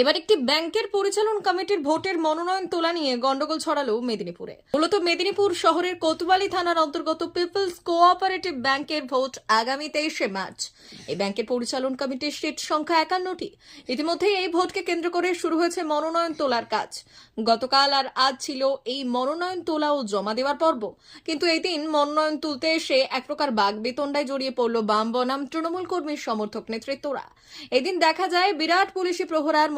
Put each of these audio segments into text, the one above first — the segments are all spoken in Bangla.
এবার একটি ব্যাংকের পরিচালন কমিটির ভোটের মনোনয়ন তোলা নিয়ে গন্ডগোল ছড়ালো মেদিনীপুরে। মূলত মেদিনীপুর শহরের কোতওয়ালি থানার অন্তর্গত পিপলস কোঅপারেটিভ ব্যাংকের ভোট আগামী তেইশে মার্চ। এই ব্যাংকের পরিচালন কমিটির সিট সংখ্যা একান্নটি। ইতিমধ্যে এই ভোটকে কেন্দ্র করে শুরু হয়েছে মনোনয়ন তোলার কাজ। গতকাল আর আজ ছিল এই মনোনয়ন তোলা ও জমা দেওয়ার পর্ব। কিন্তু এই দিন মনোনয়ন তুলতে এসে এক প্রকার বাঘ বেতন্ডায় জড়িয়ে পড়ল বাম বনাম তৃণমূল কর্মীর সমর্থক নেতৃত্বরা। এদিন দেখা যায় বিরাট পুলিশি প্রহরার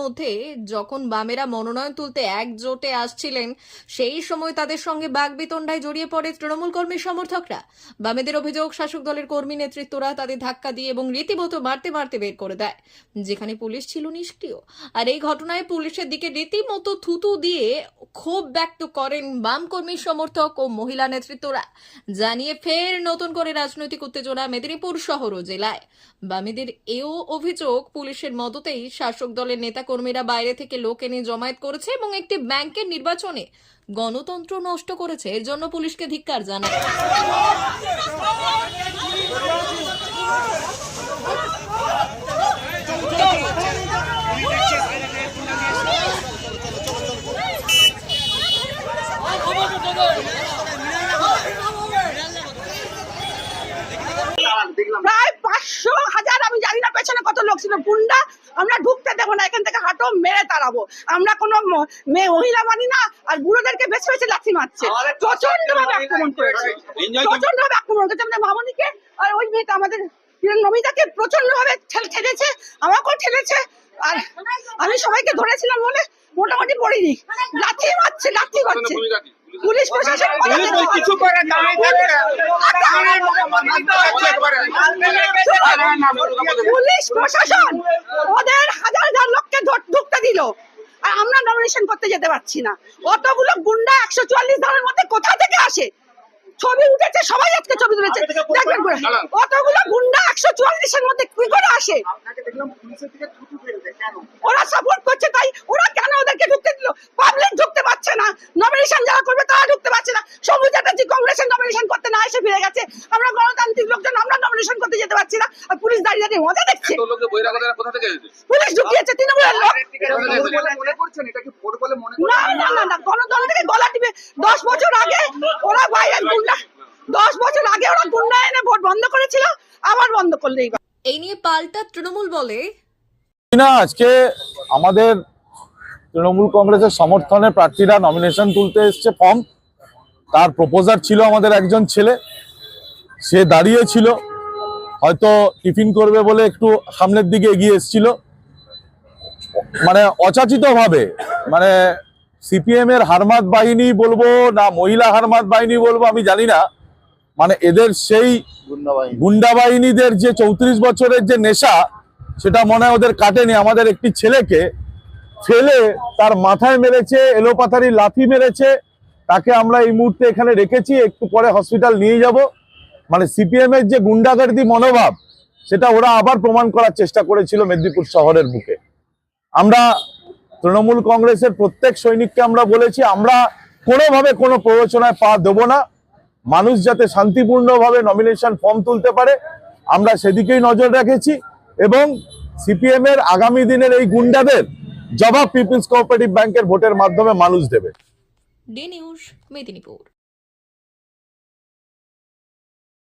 যখন বামেরা মনোনয়ন তুলতে একজোটে আসছিলেন, সেই সময় তাদের সঙ্গে বাগবিতণ্ডায় জড়িয়ে পড়ে তৃণমূল কর্মী সমর্থকরা। বামেদের অভিযোগ, শাসক দলের কর্মী নেতৃত্বরা তাদের ধাক্কা দিয়ে এবং রীতিমতো মারতে মারতে বের করে দেয়। যেখানে পুলিশ ছিল নিষ্ক্রিয়। আর এই ঘটনায় পুলিশের দিকে রীতিমতো থুতু দিয়ে ক্ষোভ ব্যক্ত করেন বাম কর্মী সমর্থক ও মহিলা নেতৃত্বরা। জানিয়ে ফের নতুন করে রাজনৈতিক উত্তেজনা মেদিনীপুর শহর ও জেলায়। বামেদের এও অভিযোগ, পুলিশের মদতেই শাসক দলের নেতাকর্মীরা বাইরে থেকে লোক এনে জমায়েত করেছে এবং একটি ব্যাংকের নির্বাচনে গণতন্ত্র নষ্ট করেছে। এর জন্য পুলিশকে ধিক্কার জানায়। প্রায় পাঁচশো হাজার, আমি জানি না পেছনে কত লোক ছিল, গুন্ডা, আমরা ঢুকতে দেবো না এখান থেকে হাঁটো মেরে তাড়াবো। আমরা কোনো মেয়ে মহিলা মানি না আর বুড়োদেরকে বেছে বেছে লাথি মারছে। প্রচণ্ড ভাবে আক্রমণ করেছে। প্রচণ্ড ভাবে আক্রমণ করেছে। আমাদের মামনিকে আর ওই মেয়েটা আমাদের নমিতাকে প্রচণ্ড ভাবে ঠেলেছে আমাকেও ঠেলেছে। আর আমি সবাইকে ধরেছিলাম বলে মোটামুটি পড়িনি। লাথি মারছে লাথি মারছে। পুলিশ প্রশাসন কিছু করে না পুলিশ প্রশাসন ওদের হাজার হাজার লোককে ধর- ঢুকতে দিল আর আমরা নমিনেশন করতে যেতে পারছি না। অতগুলো গুন্ডা একশো চুয়াল্লিশ ধানের মধ্যে কোথা থেকে আসে? ছবি উঠেছে সবাই আজকে ছবি তুলেছে। দেখবেন অতগুলো গুন্ডা একশো চুয়াল্লিশের মধ্যে কি করে আসে? ওরা সাপোর্ট করছে তাই ওরা কেন ওদেরকে ঢুকতে দিল? পাবলিক ঢুকতে পারছে না। নমিনেশন যারা করবে তারা ঢুকতে পারছে না। সবুজ চ্যাটার্জি কংগ্রেসের নমিনেশন করতে না এসে ফিরে গেছে। আমরা গণতান্ত্রিক লোকজন আমরা নমিনেশন করতে যেতে পারছি না। আর পুলিশ দাঁড়িয়ে দাঁড়িয়ে মজা দেখছে? পুলিশ ঢুকিয়েছে তৃণমূলের লোক। মনে করছেন? এটা কি ভোট বলে মনে না না না না গণতন্ত্র থেকে গলা টিপে দশ বছর আগে ওরা বাইরে গুন্ডা দশ বছর আগে ওরা গুন্ডা এনে ভোট বন্ধ করেছিল আবার বন্ধ করলে এই নিয়ে পাল্টা তৃণমূল বলে। না আজকে আমাদের তৃণমূল কংগ্রেসের সমর্থনে প্রার্থীরা নমিনেশন তুলতে এসছে ফর্ম তার প্রপোজার ছিল আমাদের একজন ছেলে। সে দাঁড়িয়ে ছিল। হয়তো টিফিন করবে বলে একটু সামনের দিকে এগিয়ে এসেছিল। মানে অচাচিতভাবে মানে সিপিএম এর হারমাত বাহিনী বলব না মহিলা হারমাত বাহিনী বলব আমি জানি না মানে এদের সেই গুন্ডা বাহিনীদের যে চৌত্রিশ বছরের যে নেশা সেটা মনে হয় ওদের কাটেনি। আমাদের একটি ছেলেকে ফেলে তার মাথায় মেরেছে এলোপাথারি লাথি মেরেছে তাকে আমরা এই মুহূর্তে এখানে রেখেছি একটু পরে হসপিটাল নিয়ে যাব। মানে সিপিএম এর যে গুন্ডাগার্দি মনোভাব সেটা ওরা আবার প্রমাণ করার চেষ্টা করেছিল মেদিনীপুর শহরের বুকে। আমরা তৃণমূল কংগ্রেসের প্রত্যেক সৈনিককে আমরা বলেছি, আমরা কোনোভাবে কোনো প্ররোচনায় পা দেবো না। মানুষ যাতে শান্তিপূর্ণভাবে নমিনেশন ফর্ম তুলতে পারে, আমরা সেদিকেই নজর রেখেছি এবং সিপিএম এর আগামী দিনের এই গুন্ডাদের জবাব পিপলস কোঅপারেটিভ ব্যাংকের ভোটের মাধ্যমে মানুষ দেবে। D News, Medinipur.